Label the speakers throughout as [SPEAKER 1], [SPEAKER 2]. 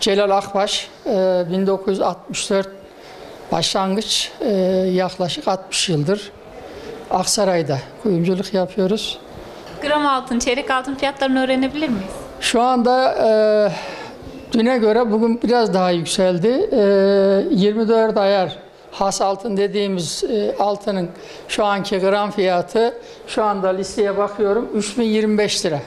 [SPEAKER 1] Celal Akbaş, e, 1964 başlangıç e, yaklaşık 60 yıldır Aksaray'da kuyumculuk yapıyoruz.
[SPEAKER 2] Gram altın, çeyrek altın fiyatlarını öğrenebilir miyiz?
[SPEAKER 1] Şu anda e, düne göre bugün biraz daha yükseldi. E, 24 ayar has altın dediğimiz e, altının şu anki gram fiyatı şu anda listeye bakıyorum 3025 lira.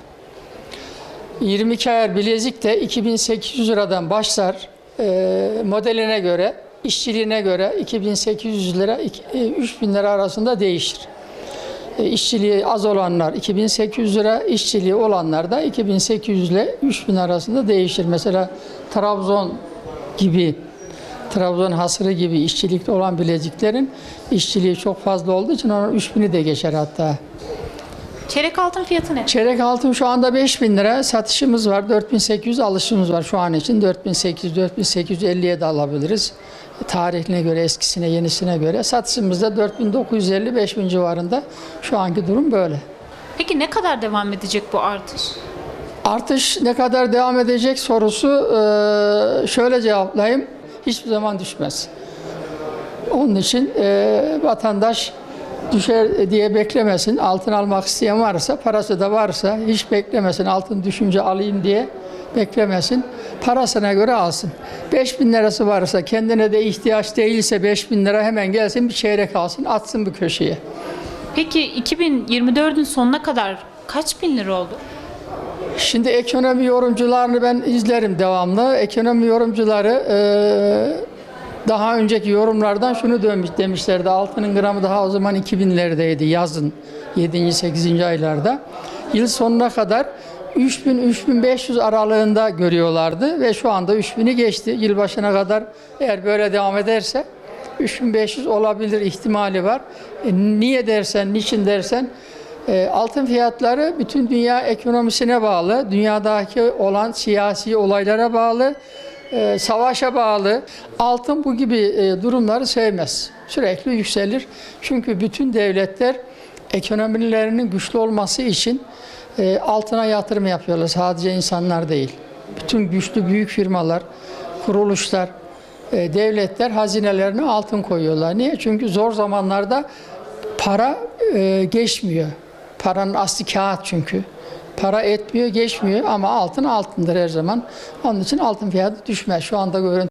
[SPEAKER 1] 22 ayar bilezik de 2800 liradan başlar. E, modeline göre, işçiliğine göre 2800 lira iki- e, 3000 lira arasında değişir. E, işçiliği az olanlar 2800 lira, işçiliği olanlar da 2800 ile 3000 arasında değişir. Mesela Trabzon gibi, Trabzon hasırı gibi işçilikli olan bileziklerin işçiliği çok fazla olduğu için onun 3000'i de geçer hatta.
[SPEAKER 2] Çeyrek altın fiyatı ne?
[SPEAKER 1] Çeyrek altın şu anda 5000 lira satışımız var. 4800 alışımız var şu an için. 4800 4850'ye de alabiliriz. Tarihine göre, eskisine, yenisine göre. Satışımız da 4950 5000 civarında. Şu anki durum böyle.
[SPEAKER 2] Peki ne kadar devam edecek bu artış?
[SPEAKER 1] Artış ne kadar devam edecek sorusu eee, şöyle cevaplayayım. Hiçbir zaman düşmez. Onun için eee, vatandaş düşer diye beklemesin. Altın almak isteyen varsa, parası da varsa hiç beklemesin. Altın düşünce alayım diye beklemesin. Parasına göre alsın. 5000 lirası varsa kendine de ihtiyaç değilse 5000 lira hemen gelsin bir çeyrek alsın atsın bir köşeye.
[SPEAKER 2] Peki 2024'ün sonuna kadar kaç bin lira oldu?
[SPEAKER 1] Şimdi ekonomi yorumcularını ben izlerim devamlı. Ekonomi yorumcuları eee, daha önceki yorumlardan şunu demiş, demişlerdi. Altının gramı daha o zaman 2000'lerdeydi yazın 7. 8. aylarda. Yıl sonuna kadar 3000-3500 aralığında görüyorlardı ve şu anda 3000'i geçti. Yılbaşına kadar eğer böyle devam ederse 3500 olabilir ihtimali var. E, niye dersen, niçin dersen e, altın fiyatları bütün dünya ekonomisine bağlı, dünyadaki olan siyasi olaylara bağlı, e, savaşa bağlı. Altın bu gibi e, durumları sevmez. Sürekli yükselir. Çünkü bütün devletler ekonomilerinin güçlü olması için e, altına yatırım yapıyorlar. Sadece insanlar değil. Bütün güçlü büyük firmalar, kuruluşlar, devletler hazinelerine altın koyuyorlar. Niye? Çünkü zor zamanlarda para geçmiyor. Paranın aslı kağıt çünkü. Para etmiyor, geçmiyor ama altın altındır her zaman. Onun için altın fiyatı düşmez. Şu anda görüntü